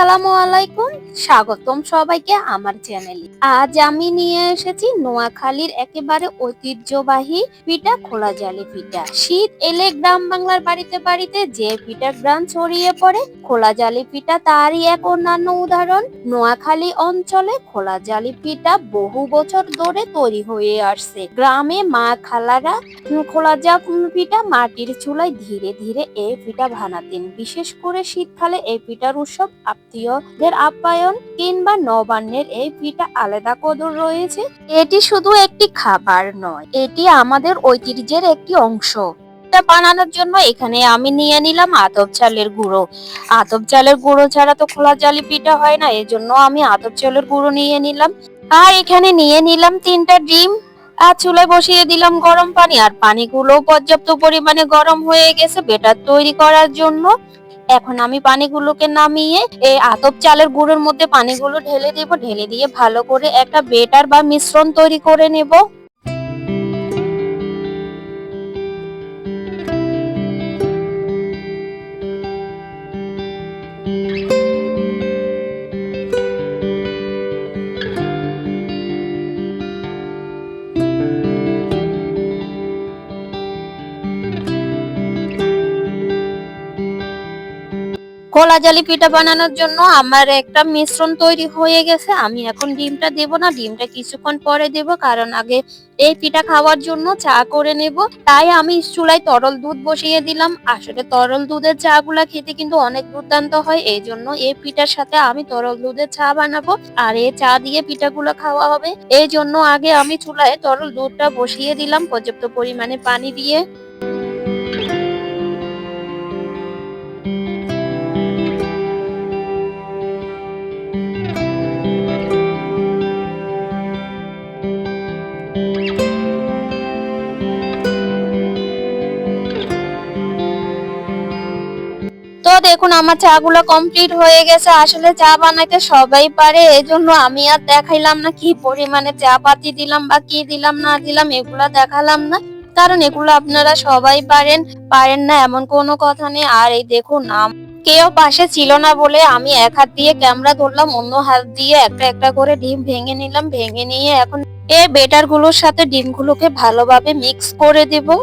আসসালামু আলাইকুম। স্বাগতম সবাইকে আমার চ্যানেলে। আজ আমি নিয়ে এসেছি নোয়াখালীর একেবারে ঐতিহ্যবাহী পিঠা, খোলা জালি পিঠা। শীত এলে গ্রাম বাংলার বাড়িতে বাড়িতে যে পিঠা গ্রাম ছড়িয়ে পড়ে, খোলা জালি পিঠা তারই এক অন্যান্য উদাহরণ। নোয়াখালী অঞ্চলে খোলা জালি পিঠা বহু বছর ধরে তৈরি হয়ে আসছে। গ্রামে মা খালারা খোলা জা পিঠা মাটির চুলায় ধীরে ধীরে এই পিঠা বানাতেন। বিশেষ করে শীতকালে এই পিঠার উৎসব আত্মীয়দের আপ্যায়ন কিংবা নবান্নের এই পিঠা আলাদা কদর রয়েছে। এটি শুধু একটি খাবার নয়, এটি আমাদের ঐতিহ্যের একটি অংশ। এটা বানানোর জন্য এখানে আমি নিয়ে নিলাম আতপ চালের গুঁড়ো। আতপ চালের গুঁড়ো ছাড়া তো খোলা জালি পিঠা হয় না, এজন্য আমি আতপ চালের গুঁড়ো নিয়ে নিলাম। আর এখানে নিয়ে নিলাম তিনটা ডিম। আর চুলায় বসিয়ে দিলাম গরম পানি। আর পানিগুলো পর্যাপ্ত পরিমাণে গরম হয়ে গেছে, বেটার তৈরি করার জন্য। এখন আমি পানিগুলোকে নামিয়ে এই আতপ চালের গুঁড়োর মধ্যে পানিগুলো ঢেলে দেবো, ঢেলে দিয়ে ভালো করে একটা বেটার বা মিশ্রণ তৈরি করে নেব। কলা জালি পিঠা বানানোর জন্য আমার একটা মিশ্রণ তৈরি হয়ে গেছে। আমি এখন ডিমটা দেব না, ডিমটা কিছুক্ষণ পরে দেব, কারণ আগে এই পিঠা খাওয়ার জন্য চা করে নেব। তাই আমি চুলায় তরল দুধ বসিয়ে দিলাম। আসলে তরল দুধের চা গুলা খেতে কিন্তু অনেক দুর্দান্ত হয় এই জন্য এই পিঠার সাথে আমি তরল দুধের চা বানাবো, আর এই চা দিয়ে পিঠাগুলো খাওয়া হবে। এই জন্য আগে আমি চুলায় তরল দুধটা বসিয়ে দিলাম, পর্যাপ্ত পরিমাণে পানি দিয়ে। দেখুন, আমার চাগুলো কমপ্লিট হয়ে গেছে। আসলে চা বানাইতে সবাই পারে এই জন্য আমি আর দেখাইলাম না কি পরিমাণে চা পাতি দিলাম বা কি দিলাম, না দিলাম, এগুলা দেখালাম না। কারণ এগুলো আপনারা সবাই পারেন পারেন না এমন কোনো কথা নেই। আর এই দেখুন কেউ পাশে ছিল না বলে আমি এক হাত দিয়ে ক্যামেরা ধরলাম, অন্য হাত দিয়ে একটা একটা করে ডিম ভেঙে নিলাম, ভেঙে নিয়ে এখন এই বেটারগুলোর সাথে ডিমগুলোকে ভালোভাবে মিক্স করে দেবো।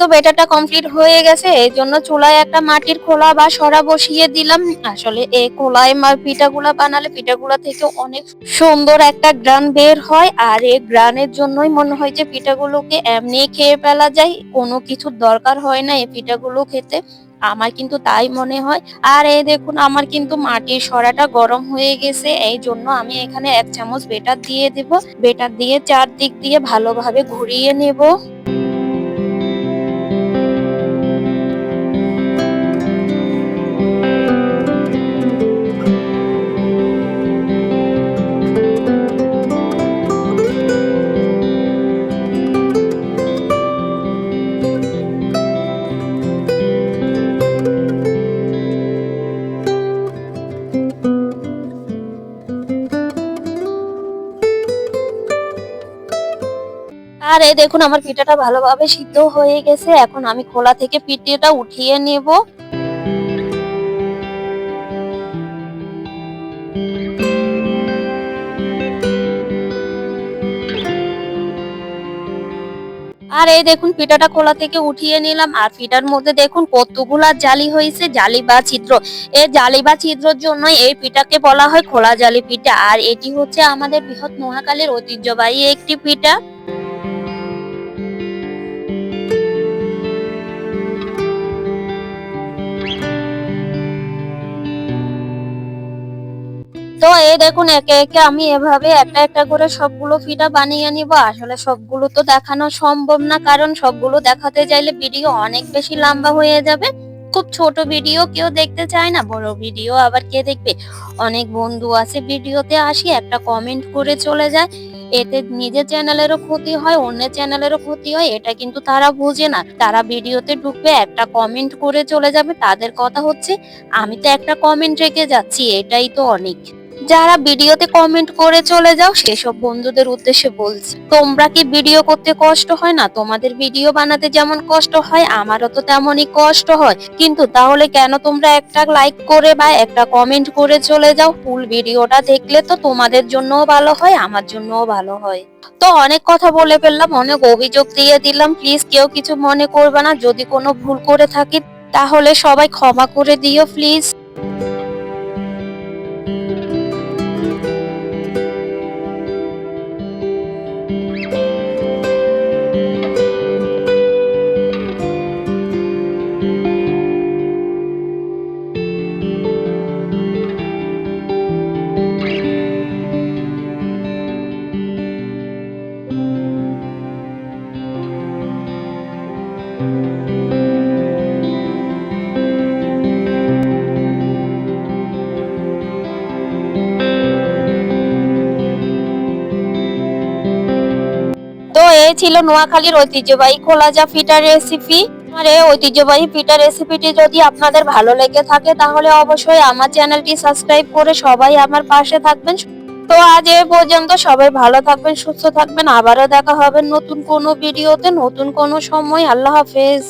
তো বেটাটা কমপ্লিট হয়ে গেছে। এই জন্য চুলায় একটা মাটির খোলা বা সরা বসিয়ে দিলাম। আসলে এই খোলায় মা পিঠাগুলা বানালে পিঠাগুলা থেকে অনেক সুন্দর একটা গ্রান বের হয়। আর এই গ্রানের জন্যই মনে হয় যে পিঠাগুলোকে এমনি খেয়ে ফেলা যায়। কোনো কিছুর দরকার হয় না এই পিঠাগুলো খেতে। আমার কিন্তু তাই মনে হয়। আর এই দেখুন, আমার কিন্তু মাটির সরাটা গরম হয়ে গেছে। এই জন্য আমি এখানে এক চামচ বেটার দিয়ে দেব। বেটার দিয়ে চারদিক দিয়ে ভালোভাবে ঘুরিয়ে নেব। আর এই দেখুন, আমার পিঠাটা ভালোভাবে সিদ্ধ হয়ে গেছে। এখন আমি খোলা থেকে পিঠাটা উঠিয়ে নেব। আর এই দেখুন, পিঠাটা খোলা থেকে উঠিয়ে নিলাম। আর পিঠার মধ্যে দেখুন, কতগুলা জালি হয়েছে। জালি বা ছিদ্র। এই জালি বা ছিদ্রর জন্যই এই পিঠাকে বলা হয় খোলা জালি পিঠা। আর এটি হচ্ছে আমাদের বৃহৎ মহাকালের ঐতিহ্যবাহী একটি পিঠা। এই দেখুন, একে একে আমি এভাবে একটা একটা করে সবগুলো ফিটা বানিয়ে নিব। আসলে সবগুলো তো দেখানো সম্ভব না, কারণ সবগুলো দেখাতে চাইলে ভিডিও অনেক বেশি লম্বা হয়ে যাবে। খুব ছোট ভিডিও কেউ দেখতে চায় না, বড় ভিডিও আবার কে দেখবে? অনেক বন্ধু আছে ভিডিওতে আসি, একটা কমেন্ট করে চলে যায়। এতে নিজের চ্যানেলেরও ক্ষতি হয়, অন্যের চ্যানেলেরও ক্ষতি হয়, এটা কিন্তু তারা বুঝে না। তারা ভিডিওতে ঢুকবে, একটা কমেন্ট করে চলে যাবে। তাদের কথা হচ্ছে, আমি তো একটা কমেন্ট রেখে যাচ্ছি, এটাই তো অনেক। যারা ভিডিওতে কমেন্ট করে চলে যাও, সেসব বন্ধুদের উদ্দেশ্যে বলছি, তোমরা কি ভিডিও করতে কষ্ট হয় না? তোমাদের ভিডিও বানাতে যেমন কষ্ট হয়, আমারও তো তেমনই কষ্ট হয়। কিন্তু তাহলে কেন তোমরা একটা লাইক করে বা একটা কমেন্ট করে চলে যাও? ফুল ভিডিওটা দেখলে তো তোমাদের জন্যও ভালো হয়, আমার জন্যও ভালো হয়। তো অনেক কথা বলে ফেললাম, অনেক অভিযোগ দিয়ে দিলাম প্লিজ কেউ কিছু মনে করবে না, যদি কোনো ভুল করে থাকি, তাহলে সবাই ক্ষমা করে দিও প্লিজ এই ছিল নোয়াখালীর ঐতিহ্যবাহী যা ফিটার রেসিপি আমার এই ঐতিহ্যবাহী পিঠা রেসিপিটি যদি আপনাদের ভালো লেগে থাকে, তাহলে অবশ্যই আমার চ্যানেলটি সাবস্ক্রাইব করে সবাই আমার পাশে থাকবেন। তো আজ এ পর্যন্ত সবাই ভালো থাকবেন, সুস্থ থাকবেন। আবারও দেখা হবে নতুন কোনো ভিডিওতে নতুন কোনো সময়। আল্লাহ হাফেজ।